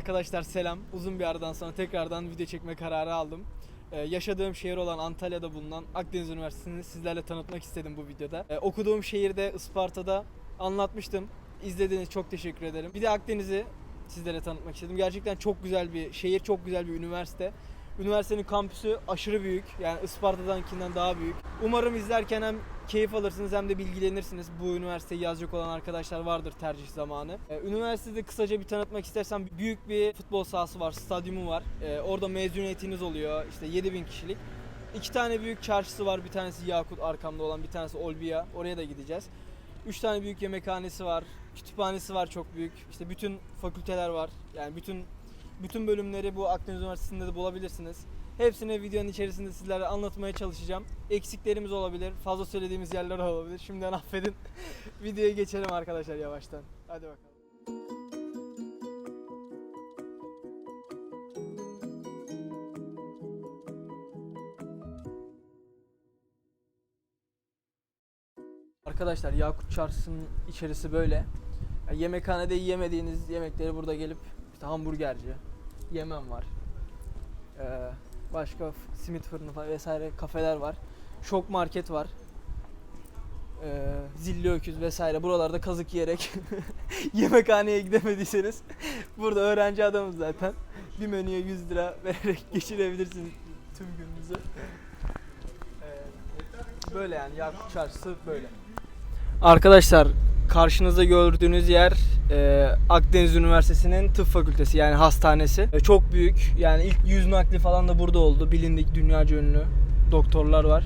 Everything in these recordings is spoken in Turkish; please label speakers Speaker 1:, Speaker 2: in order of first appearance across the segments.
Speaker 1: Arkadaşlar selam. Uzun bir aradan sonra tekrardan video çekme kararı aldım. Ee, yaşadığım şehir olan Antalya'da bulunan Akdeniz Üniversitesi'ni sizlerle tanıtmak istedim bu videoda. Ee, okuduğum şehirde Isparta'da anlatmıştım. İzlediğiniz çok teşekkür ederim. Bir de Akdeniz'i sizlere tanıtmak istedim. Gerçekten çok güzel bir şehir, çok güzel bir üniversite. Üniversitenin kampüsü aşırı büyük. Yani Isparta'dankinden daha büyük. Umarım izlerken hem keyif alırsınız hem de bilgilenirsiniz. Bu üniversiteyi yazacak olan arkadaşlar vardır tercih zamanı. Ee, üniversitede kısaca bir tanıtmak istersem büyük bir futbol sahası var, stadyumu var. Ee, orada mezuniyetiniz oluyor. İşte 7000 kişilik. İki tane büyük çarşısı var. Bir tanesi Yakut arkamda olan, bir tanesi Olbia. Oraya da gideceğiz. Üç tane büyük yemekhanesi var. Kütüphanesi var çok büyük. İşte bütün fakülteler var. Yani bütün bütün bölümleri bu Akdeniz Üniversitesi'nde de bulabilirsiniz. Hepsini videonun içerisinde sizlere anlatmaya çalışacağım. Eksiklerimiz olabilir, fazla söylediğimiz yerler olabilir. Şimdiden affedin. Videoya geçelim arkadaşlar yavaştan. Hadi bakalım. Arkadaşlar Yakut Çarşısı'nın içerisi böyle. Ya yemekhanede yiyemediğiniz yemekleri burada gelip işte hamburgerci, yemem var. Ee, başka simit fırını falan vesaire kafeler var. Şok market var. Ee, zilli öküz vesaire buralarda kazık yiyerek yemekhaneye gidemediyseniz burada öğrenci adamız zaten. Bir menüye 100 lira vererek geçirebilirsiniz tüm gününüzü. Ee, böyle yani Yakut Çarşısı böyle. Arkadaşlar karşınızda gördüğünüz yer e, Akdeniz Üniversitesi'nin tıp fakültesi yani hastanesi. E, çok büyük yani ilk yüz nakli falan da burada oldu. Bilindik dünyaca ünlü doktorlar var.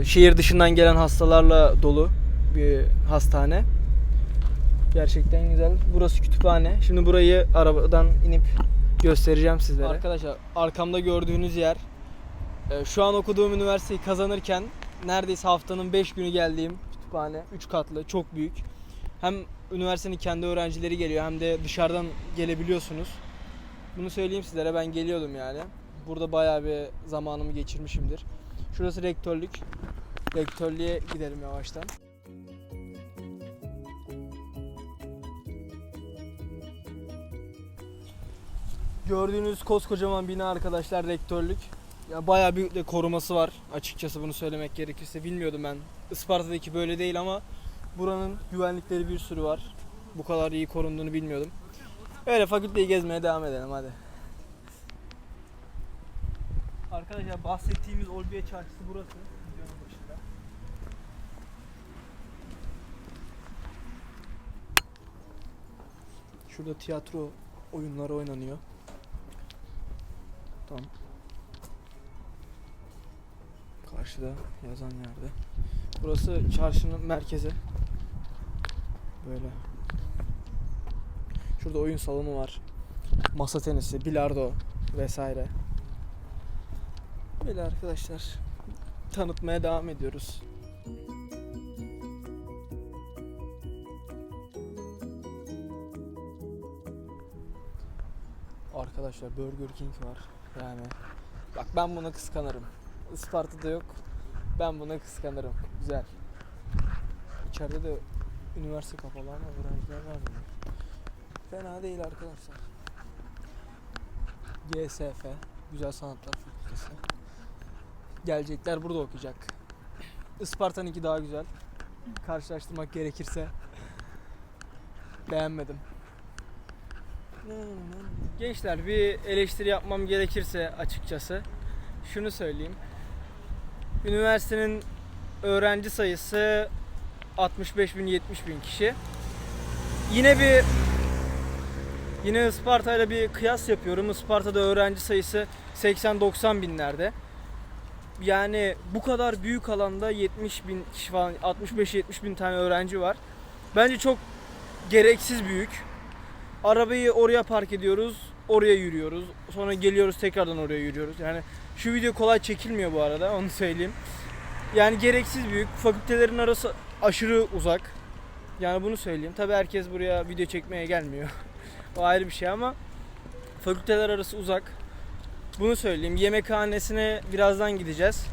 Speaker 1: E, şehir dışından gelen hastalarla dolu bir hastane. Gerçekten güzel. Burası kütüphane. Şimdi burayı arabadan inip göstereceğim sizlere. Arkadaşlar arkamda gördüğünüz yer e, şu an okuduğum üniversiteyi kazanırken neredeyse haftanın 5 günü geldiğim kütüphane. 3 katlı, çok büyük. Hem üniversitenin kendi öğrencileri geliyor hem de dışarıdan gelebiliyorsunuz. Bunu söyleyeyim sizlere ben geliyordum yani. Burada bayağı bir zamanımı geçirmişimdir. Şurası rektörlük. Rektörlüğe gidelim yavaştan. Gördüğünüz koskocaman bina arkadaşlar rektörlük. Ya bayağı bir de koruması var açıkçası bunu söylemek gerekirse. Bilmiyordum ben. Isparta'daki böyle değil ama buranın güvenlikleri bir sürü var. Bu kadar iyi korunduğunu bilmiyordum. Öyle fakülteyi gezmeye devam edelim hadi. Arkadaşlar bahsettiğimiz Olbiye Çarşısı burası. Videonun başında. Şurada tiyatro oyunları oynanıyor. Tamam. Karşıda yazan yerde. Burası çarşının merkezi. Böyle. Şurada oyun salonu var. Masa tenisi, bilardo vesaire. Böyle arkadaşlar. Tanıtmaya devam ediyoruz. Arkadaşlar Burger King var. Yani bak ben buna kıskanırım. Isparta'da yok. Ben buna kıskanırım. Güzel. İçeride de üniversite kapalı ama öğrenciler var mı? Fena değil arkadaşlar. GSF Güzel Sanatlar Fakültesi. Gelecekler burada okuyacak. Isparta'nınki daha güzel. Karşılaştırmak gerekirse. Beğenmedim. Gençler bir eleştiri yapmam gerekirse açıkçası şunu söyleyeyim. Üniversitenin öğrenci sayısı 65 bin 70 bin kişi. Yine bir yine Isparta ile bir kıyas yapıyorum. Isparta'da öğrenci sayısı 80-90 binlerde. Yani bu kadar büyük alanda 70 bin kişi falan 65-70 bin tane öğrenci var. Bence çok gereksiz büyük. Arabayı oraya park ediyoruz, oraya yürüyoruz. Sonra geliyoruz tekrardan oraya yürüyoruz. Yani şu video kolay çekilmiyor bu arada onu söyleyeyim. Yani gereksiz büyük. Fakültelerin arası aşırı uzak. Yani bunu söyleyeyim. Tabi herkes buraya video çekmeye gelmiyor. o ayrı bir şey ama fakülteler arası uzak. Bunu söyleyeyim. Yemekhanesine birazdan gideceğiz.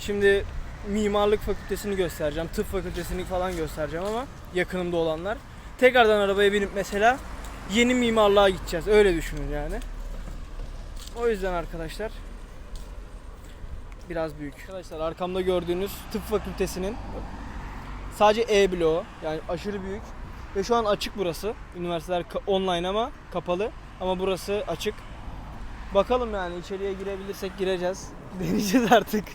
Speaker 1: Şimdi mimarlık fakültesini göstereceğim. Tıp fakültesini falan göstereceğim ama yakınımda olanlar. Tekrardan arabaya binip mesela yeni mimarlığa gideceğiz. Öyle düşünün yani. O yüzden arkadaşlar biraz büyük. Arkadaşlar arkamda gördüğünüz tıp fakültesinin sadece E bloğu yani aşırı büyük ve şu an açık burası. Üniversiteler online ama kapalı ama burası açık. Bakalım yani içeriye girebilirsek gireceğiz. Deneyeceğiz artık.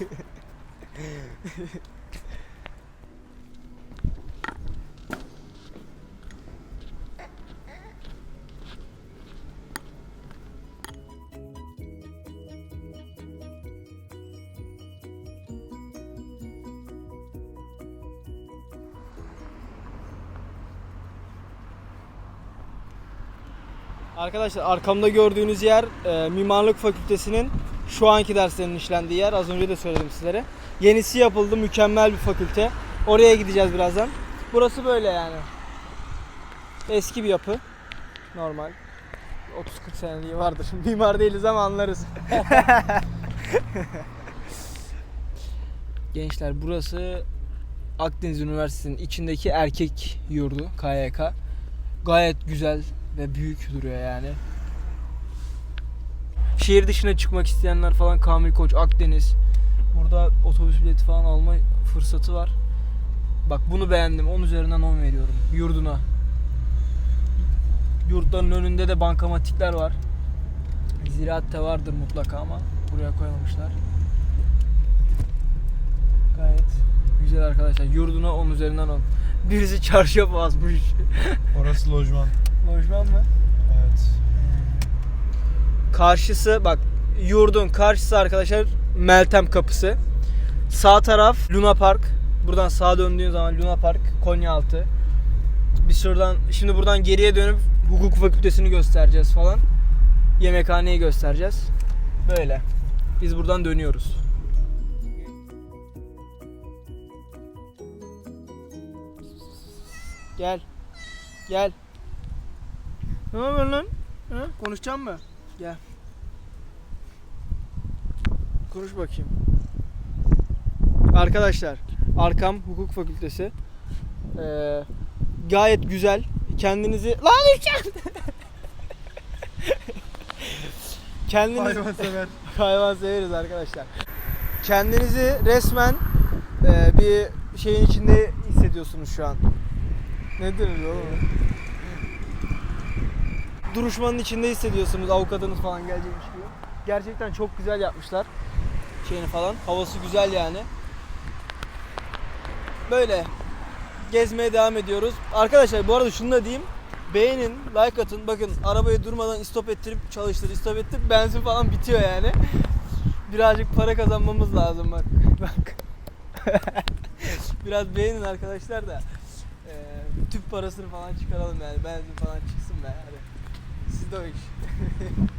Speaker 1: Arkadaşlar arkamda gördüğünüz yer e, Mimarlık Fakültesinin şu anki derslerinin işlendiği yer. Az önce de söyledim sizlere. Yenisi yapıldı. Mükemmel bir fakülte. Oraya gideceğiz birazdan. Burası böyle yani. Eski bir yapı. Normal. 30-40 seneliği vardır. Mimar değiliz ama anlarız. Gençler burası Akdeniz Üniversitesi'nin içindeki erkek yurdu KYK. Gayet güzel ve büyük duruyor yani. Şehir dışına çıkmak isteyenler falan Kamil Koç, Akdeniz. Burada otobüs bileti falan alma fırsatı var. Bak bunu beğendim. 10 üzerinden 10 veriyorum. Yurduna. Yurtların önünde de bankamatikler var. Ziraat de vardır mutlaka ama buraya koymamışlar. Gayet güzel arkadaşlar. Yurduna 10 üzerinden 10. Birisi çarşaf basmış.
Speaker 2: Orası lojman.
Speaker 1: Lojman mı?
Speaker 2: Evet.
Speaker 1: Karşısı bak yurdun karşısı arkadaşlar Meltem kapısı. Sağ taraf Luna Park. Buradan sağa döndüğün zaman Luna Park Konyaaltı. Bir şuradan şimdi buradan geriye dönüp hukuk fakültesini göstereceğiz falan. Yemekhaneyi göstereceğiz. Böyle. Biz buradan dönüyoruz. Gel. Gel. Ne haber lan? Ha? Konuşacak mı? Gel. Konuş bakayım. Arkadaşlar, arkam hukuk fakültesi. Ee, gayet güzel. Kendinizi lan Hüseyin! Kendinizi
Speaker 2: Hayvansever.
Speaker 1: hayvan severiz arkadaşlar. Kendinizi resmen e, bir şeyin içinde hissediyorsunuz şu an. Nedir oğlum? Duruşmanın içinde hissediyorsunuz avukatınız falan gelecekmiş gibi. Gerçekten çok güzel yapmışlar. Şeyini falan. Havası güzel yani. Böyle gezmeye devam ediyoruz. Arkadaşlar bu arada şunu da diyeyim. Beğenin, like atın. Bakın arabayı durmadan istop ettirip çalıştır, istop ettirip benzin falan bitiyor yani. Birazcık para kazanmamız lazım bak. Bak. Biraz beğenin arkadaşlar da. Eee tüp parasını falan çıkaralım yani. Benzin falan çıksın be hadi. İş.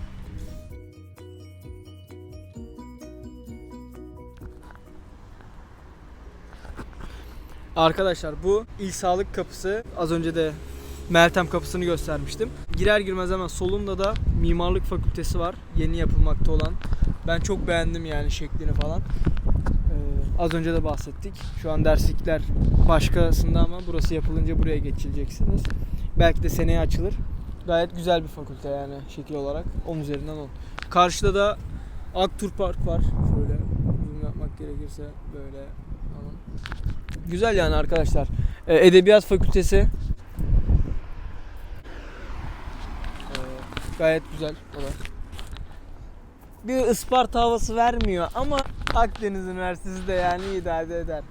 Speaker 1: Arkadaşlar bu il sağlık kapısı. Az önce de Meltem kapısını göstermiştim. Girer girmez hemen solunda da mimarlık fakültesi var. Yeni yapılmakta olan. Ben çok beğendim yani şeklini falan. Ee, az önce de bahsettik. Şu an derslikler başkasında ama burası yapılınca buraya geçileceksiniz. Belki de seneye açılır. Gayet güzel bir fakülte yani şekil olarak. 10 üzerinden 10. Karşıda da Aktur Park var. Şöyle zoom yapmak gerekirse böyle falan. Güzel yani arkadaşlar. Ee, Edebiyat Fakültesi. Ee, gayet güzel o da. Bir Isparta havası vermiyor ama Akdeniz Üniversitesi de yani idare eder.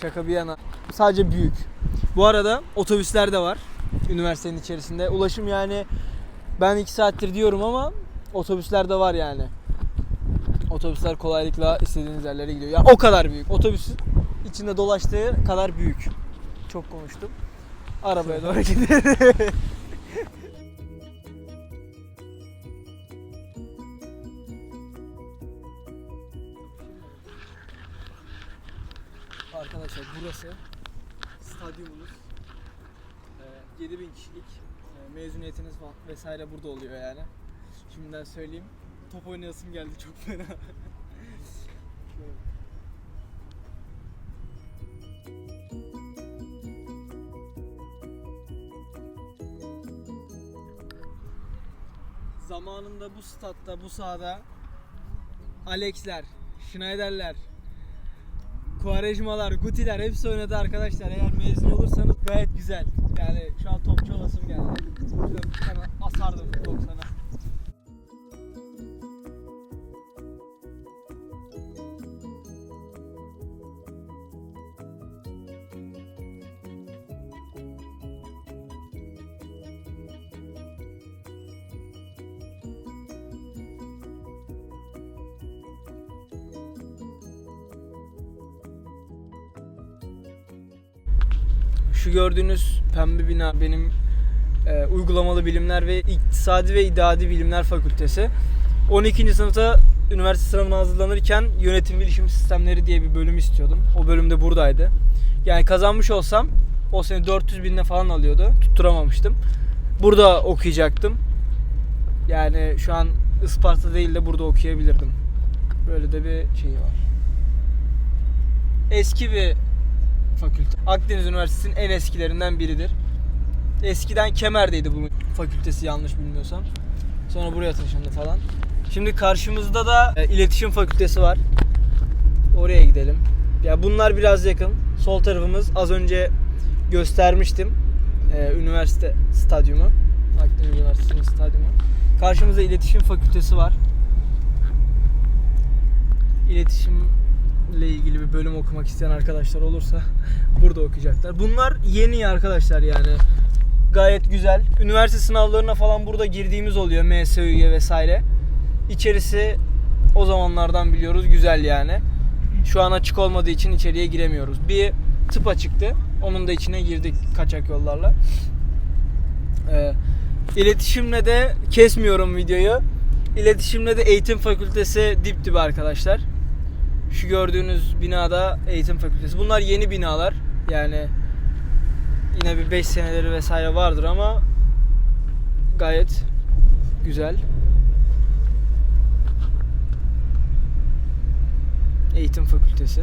Speaker 1: Şaka bir yana. Sadece büyük. Bu arada otobüsler de var üniversitenin içerisinde. Ulaşım yani ben 2 saattir diyorum ama otobüsler de var yani. Otobüsler kolaylıkla istediğiniz yerlere gidiyor. Ya o kadar büyük. Otobüsün içinde dolaştığı kadar büyük. Çok konuştum. Arabaya doğru gidelim. Arkadaşlar burası stadyumumuz. Ee, 7000 kişilik e, mezuniyetiniz vesaire burada oluyor yani. Şimdiden söyleyeyim. Top oynayasım geldi çok fena. Zamanında bu statta, bu sahada Alex'ler, Schneider'ler, Quaresma'lar, Guti'ler hepsi oynadı arkadaşlar. Eğer mezun olursanız gayet güzel. Yani şu an topçu olasım geldi. Şöyle bir tane asardım 90'a. Şu gördüğünüz pembe bina benim e, uygulamalı bilimler ve iktisadi ve idadi bilimler fakültesi. 12. sınıfta üniversite sınavına hazırlanırken yönetim bilişim sistemleri diye bir bölüm istiyordum. O bölüm de buradaydı. Yani kazanmış olsam o sene 400 binle falan alıyordu. Tutturamamıştım. Burada okuyacaktım. Yani şu an Isparta değil de burada okuyabilirdim. Böyle de bir şey var. Eski bir fakülte. Akdeniz Üniversitesi'nin en eskilerinden biridir. Eskiden Kemer'deydi bu fakültesi yanlış bilmiyorsam. Sonra buraya taşındı falan. Şimdi karşımızda da e, iletişim fakültesi var. Oraya gidelim. Ya bunlar biraz yakın. Sol tarafımız az önce göstermiştim. E, üniversite stadyumu. Akdeniz Üniversitesi'nin stadyumu. Karşımızda iletişim fakültesi var. İletişimle ilgili bir bölüm okumak isteyen arkadaşlar olursa burada okuyacaklar. Bunlar yeni arkadaşlar yani. Gayet güzel. Üniversite sınavlarına falan burada girdiğimiz oluyor. MSÜ'ye vesaire. İçerisi o zamanlardan biliyoruz güzel yani. Şu an açık olmadığı için içeriye giremiyoruz. Bir tıp açıktı. Onun da içine girdik kaçak yollarla. Ee, iletişimle de kesmiyorum videoyu. İletişimle de eğitim fakültesi dip dibe arkadaşlar. Şu gördüğünüz binada eğitim fakültesi. Bunlar yeni binalar. Yani yine bir 5 seneleri vesaire vardır ama gayet güzel. Eğitim fakültesi.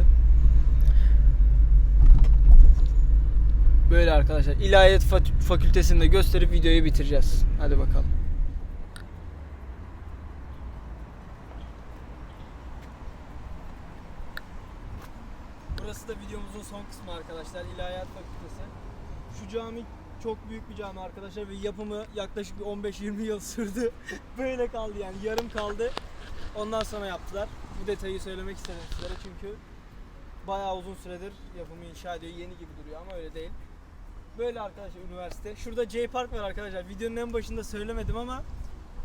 Speaker 1: Böyle arkadaşlar. İlahiyat Fa- Fakültesini de gösterip videoyu bitireceğiz. Hadi bakalım. Burası da videomuzun son kısmı arkadaşlar. İlahiyat Fakültesi. Şu cami çok büyük bir cami arkadaşlar ve yapımı yaklaşık bir 15-20 yıl sürdü. Böyle kaldı yani yarım kaldı. Ondan sonra yaptılar. Bu detayı söylemek istedim sizlere çünkü bayağı uzun süredir yapımı inşa ediyor. Yeni gibi duruyor ama öyle değil. Böyle arkadaşlar üniversite. Şurada J Park var arkadaşlar. Videonun en başında söylemedim ama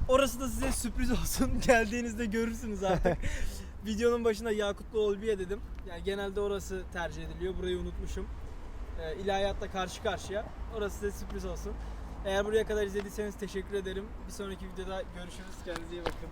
Speaker 1: orası da size sürpriz olsun. Geldiğinizde görürsünüz artık. Videonun başında Yakutlu Olbiye dedim. Yani genelde orası tercih ediliyor. Burayı unutmuşum. Ee, ilahiyatla karşı karşıya. Orası size sürpriz olsun. Eğer buraya kadar izlediyseniz teşekkür ederim. Bir sonraki videoda görüşürüz. Kendinize iyi bakın.